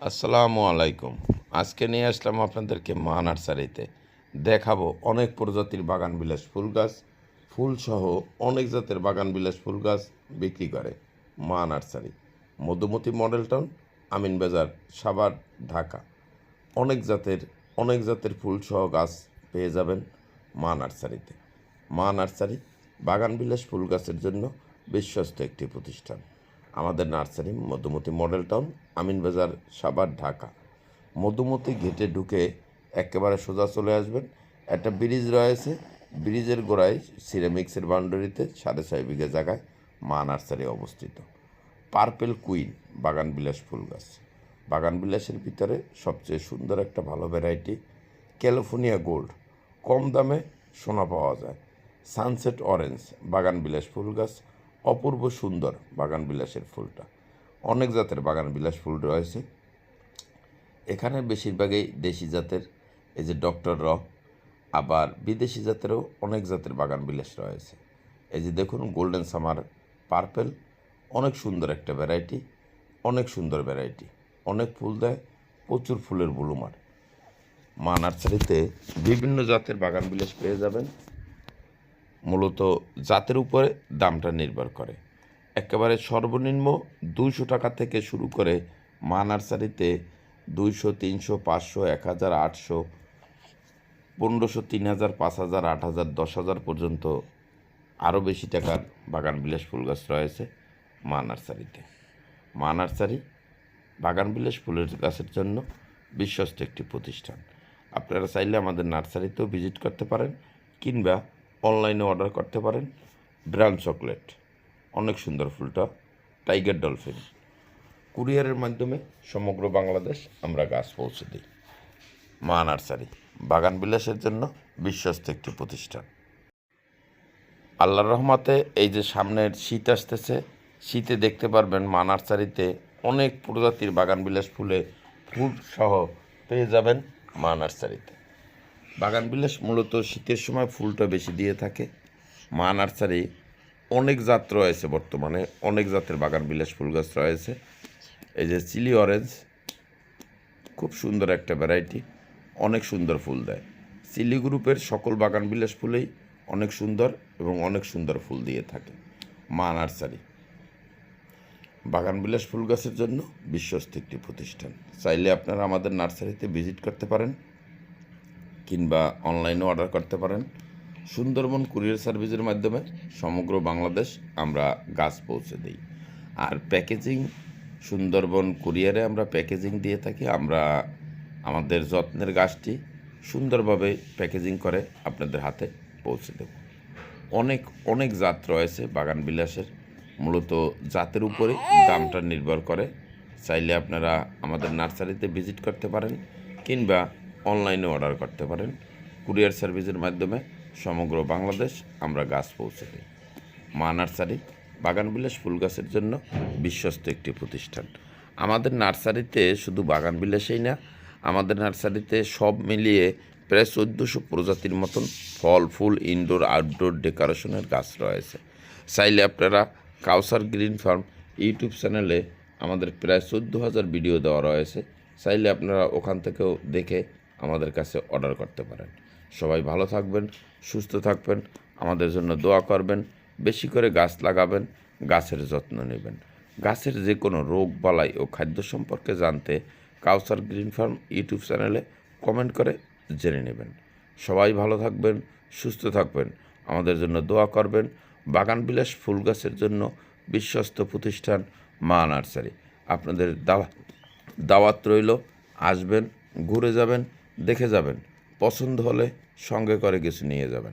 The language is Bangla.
আসসালামু আলাইকুম। আজকে নিয়ে আসলাম আপনাদেরকে মা নার্সারিতে। দেখাবো অনেক প্রজাতির বাগান বিলাস ফুল গাছ। ফুলসহ অনেক জাতের বাগান বিলাস ফুল গাছ বিক্রি করে Maa nursery. Madhumati model town, Amin Bazar, Savar, Dhaka. অনেক জাতের অনেক জাতের ফুলসহ গাছ পেয়ে যাবেন মা নার্সারিতে। মা নার্সারি বাগান বিলাস ফুল গাছের জন্য বিশ্বস্ত একটি প্রতিষ্ঠান। আমাদের nursery Madhumati model town Aminbazar Savar Dhaka. Madhumati ঘেটে ঢুকে একেবারে সোজা চলে আসবেন। একটা ব্রিজ রয়েছে। ব্রিজের গোড়ায় সিরামিক্সের বাউন্ডারিতে সাড়ে ছয় বিঘা জায়গায় মা নার্সারি অবস্থিত। পার্পেল কুইন, বাগান বিলাস ফুল গাছ। বাগান বিলাসের ভিতরে সবচেয়ে সুন্দর একটা ভালো ভ্যারাইটি, ক্যালিফোর্নিয়া গোল্ড। কম দামে সোনা পাওয়া যায়। সানসেট অরেঞ্জ, বাগান বিলাস ফুল গাছ। অপূর্ব সুন্দর বাগান বিলাসের ফুলটা। অনেক জাতের বাগান বিলাস ফুল রয়েছে। এখানে বেশিরভাগই দেশি জাতের, এই যে ডক্টর র, আবার বিদেশি জাতেরও অনেক জাতের বাগান বিলাস রয়েছে। এই যে দেখুন, গোল্ডেন সামার পার্পেল, অনেক সুন্দর একটা ভ্যারাইটি, অনেক সুন্দর ভ্যারাইটি। অনেক ফুল দেয়, প্রচুর ফুলের বুলুমার মা নার্সারিতে বিভিন্ন জাতের বাগান বিলাস পেয়ে যাবেন। মূলত জাতের উপরে দামটা নির্ভর করে। একেবারে সর্বনিম্ন দুইশো টাকা থেকে শুরু করে মা নার্সারিতে দুইশো, তিনশো, পাঁচশো, এক হাজার, আটশো, পনেরোশো, তিন হাজার, পাঁচ হাজার, আট হাজার, দশ হাজার পর্যন্ত আরও বেশি টাকার বাগান বিলাস ফুল গাছ রয়েছে মা নার্সারিতে। মা নার্সারি বাগান বিলাস ফুলের গাছের জন্য বিশ্বস্ত একটি প্রতিষ্ঠান। আপনারা চাইলে আমাদের নার্সারিতেও ভিজিট করতে পারেন কিংবা অনলাইনে অর্ডার করতে পারেন। ব্রাউন চকলেট, অনেক সুন্দর ফুলটা, টাইগার ডলফিন। কুরিয়ারের মাধ্যমে সমগ্র বাংলাদেশ আমরা গাছ পৌঁছে দিই। মা নার্সারি, বাগান বিলাসের জন্য বিশ্বস্ত একটি প্রতিষ্ঠান। আল্লাহর রহমাতে এই যে সামনের শীত আসতেছে, শীতে দেখতে পারবেন মা নার্সারিতে অনেক প্রজাতির বাগান বিলাস ফুলে ফুল সহ পেয়ে যাবেন মা নার্সারিতে। বাগান বিলাস মূলত শীতের সময় ফুলটা বেশি দিয়ে থাকে। মা নার্সারি অনেক জাত রয়েছে বর্তমানে, অনেক জাতের বাগান বিলাস ফুল গাছ রয়েছে। এই যে চিলি অরেঞ্জ, খুব সুন্দর একটা ভ্যারাইটি অনেক সুন্দর ফুল দেয়। চিলি গ্রুপের সকল বাগান বিলাস ফুলেই অনেক সুন্দর এবং অনেক সুন্দর ফুল দিয়ে থাকে মা নার্সারি। বাগান বিলাস ফুল গাছের জন্য বিশ্বস্ত একটি প্রতিষ্ঠান। চাইলে আপনারা আমাদের নার্সারিতে ভিজিট করতে পারেন। কিংবা অনলাইনে অর্ডার করতে পারেন। সুন্দরবন কুরিয়ার সার্ভিসের মাধ্যমে সমগ্র বাংলাদেশ আমরা গাছ পৌঁছে দিই। আর প্যাকেজিং, সুন্দরবন কুরিয়ারে আমরা প্যাকেজিং দিয়ে থাকি। আমরা আমাদের যত্নের গাছটি সুন্দরভাবে প্যাকেজিং করে আপনাদের হাতে পৌঁছে দেব। অনেক অনেক জাত রয়েছে বাগান বিলাসের। মূলত জাতের উপরে দামটা নির্ভর করে। চাইলে আপনারা আমাদের নার্সারিতে ভিজিট করতে পারেন কিংবা অনলাইনে অর্ডার করতে পারেন। কুরিয়ার সার্ভিসের মাধ্যমে সমগ্র বাংলাদেশ আমরা গাছ পৌঁছে দিই। মা নার্সারি, বাগান বিলাস ফুল গাছের জন্য বিশ্বস্ত একটি প্রতিষ্ঠান। আমাদের নার্সারিতে শুধু বাগান বিলাসেই না, আমাদের নার্সারিতে সব মিলিয়ে প্রায় চোদ্দোশো প্রজাতির মতন ফল, ফুল ইনডোর আউটডোর ডেকোরেশনের গাছ রয়েছে। চাইলে আপনারা কাউসার গ্রিন ফার্ম ইউটিউব চ্যানেলে আমাদের প্রায় চোদ্দ হাজার ভিডিও দেওয়া রয়েছে। চাইলে আপনারা ওখান থেকেও দেখে আমাদের কাছে অর্ডার করতে পারেন। সবাই ভালো থাকবেন, সুস্থ থাকবেন, আমাদের জন্য দোয়া করবেন, বেশি করে গাছ লাগাবেন, গাছের যত্ন নেবেন। গাছের যে কোনো রোগ বালাই ও খাদ্য সম্পর্কে জানতে কাউসার গ্রিন ফার্ম ইউটিউব চ্যানেলে কমেন্ট করে জেনে নেবেন। সবাই ভালো থাকবেন, সুস্থ থাকবেন, আমাদের জন্য দোয়া করবেন। বাগান বিলাস ফুল গাছের জন্য বিশ্বস্ত প্রতিষ্ঠান মা নার্সারি। আপনাদের দাওয়া দাওয়াত রইল, আসবেন, ঘুরে যাবেন দেখে যাবেন। পছন্দ হলে সঙ্গে করে কিছু নিয়ে যাবেন।